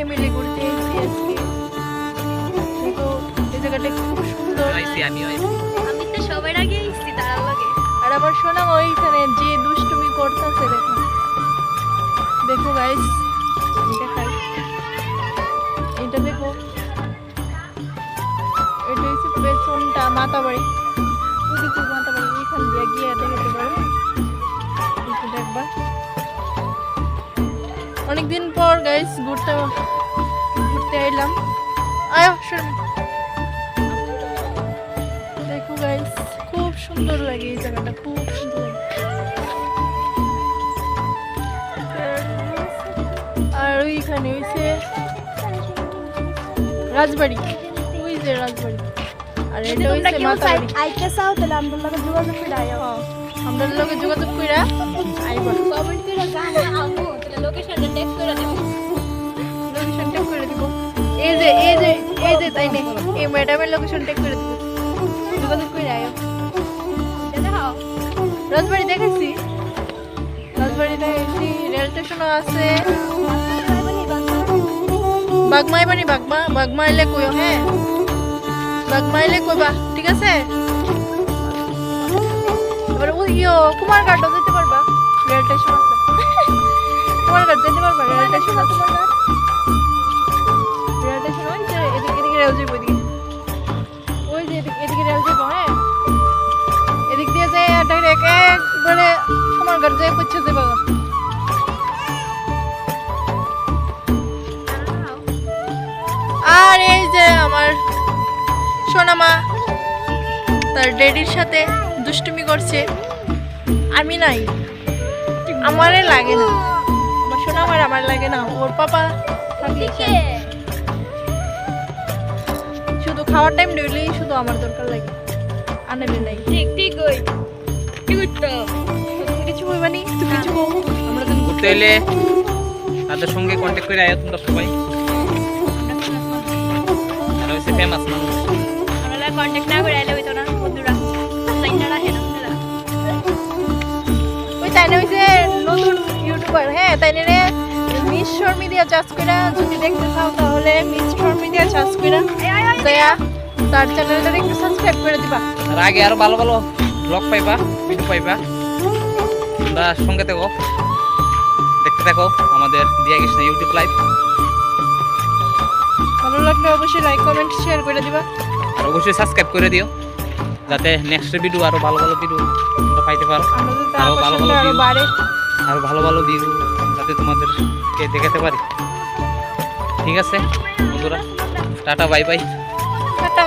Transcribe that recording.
Family ঘুরতে এসেছি আজকে। দেখো এই জায়গাটা খুব সুন্দর। আমিও আমি তো সবার আগে এসেছি তার লগে আর আমার শোনা ওইখানে যে দুষ্টুমি করতেছে দেখো। দেখো গাইস দেখাই। এটা দেখো। এটা হচ্ছে পেছনটা মাথা বাড়ি। ওদিকে বাড়ি ওইখান দিয়ে গিয়ে দেখতে পারো। দেখবা। অনেকদিন পর গাইস ঘুরতে ঘুরতে এলাম। আয় দেখো গাইস খুব সুন্দর লাগে এই জায়গাটা খুব সুন্দর আর ওইখানে হইছে রাজবাড়ি। ওই যে রাজবাড়ি। আর এটা হইছে মাতাবাড়ি। আইতে চাও তাহলে আমাদের লগে যোগাযোগ করে আইও আমরা যোগাযোগ কইরা আইবা। কমেন্ট করে জানা তাই নে এই ম্যাডামের লোকেশন টেক করে যোগাযোগ দেখেছি রাজবাড়ি দেখেছি। রেল স্টেশনও আছে বাগমাই বাড়ি বাগমা বাগমা এলে কইও হ্যাঁ? বাগমা এলে কইবা, ঠিক আছে? ইয়ো কুমারঘাটও যেতে যেয়ে পৌঁছে আর এই যে আমার সোনামা তার ড্যাডির সাথে দুষ্টুমি করছে। আমি নাই। আমারে লাগে না। আমার সোনামার আমার লাগে না। ওর পাপা শুধু খাওয়ার টাইম ডেইলি শুধু আমার দরকার লাগে। আনালে নাই। ঠিক ঠিক ওই করতো তুমি কিছু আমরা ঘুরতে এলে তাদের সঙ্গে কন্ট্যাক্ট করে আয় তোমরা সবাই। তারা হচ্ছে ফেমাস মানুষ। আমরা কন্টাক্ট না করে আইলে হইতো না বন্ধুরা। লাইনটা রাখে না ওই তাই না যে নতুন ইউটিউবার হ্যাঁ তাই না মিস শর্মি দিয়া চাষ যদি দেখতে চাও তাহলে মিস দিয়া চাষ কইরা দয়া তার চ্যানেলটা একটু সাবস্ক্রাইব করে দিবা। আর আগে আরও ভালো ভালো ব্লগ পাইবা ভিডিও পাইবা। তোমরা সঙ্গে থাকো। দেখতে থাকো আমাদের দিয়া কৃষ্ণ ইউটিউব লাইভ ভালো লাগলে অবশ্যই লাইক কমেন্ট শেয়ার করে দিবা। আর অবশ্যই সাবস্ক্রাইব করে দিও যাতে নেক্সট ভিডিও আরও ভালো ভালো ভিডিও তোমরা পাইতে পারো। আমাদের তো আরও ভালো ভালো আরও view। বাড়ে। আরও ভালো ভালো ভিউ যাতে তোমাদেরকে দেখাতে পারি। ঠিক আছে বন্ধুরা টাটা বাই বাই টাটা।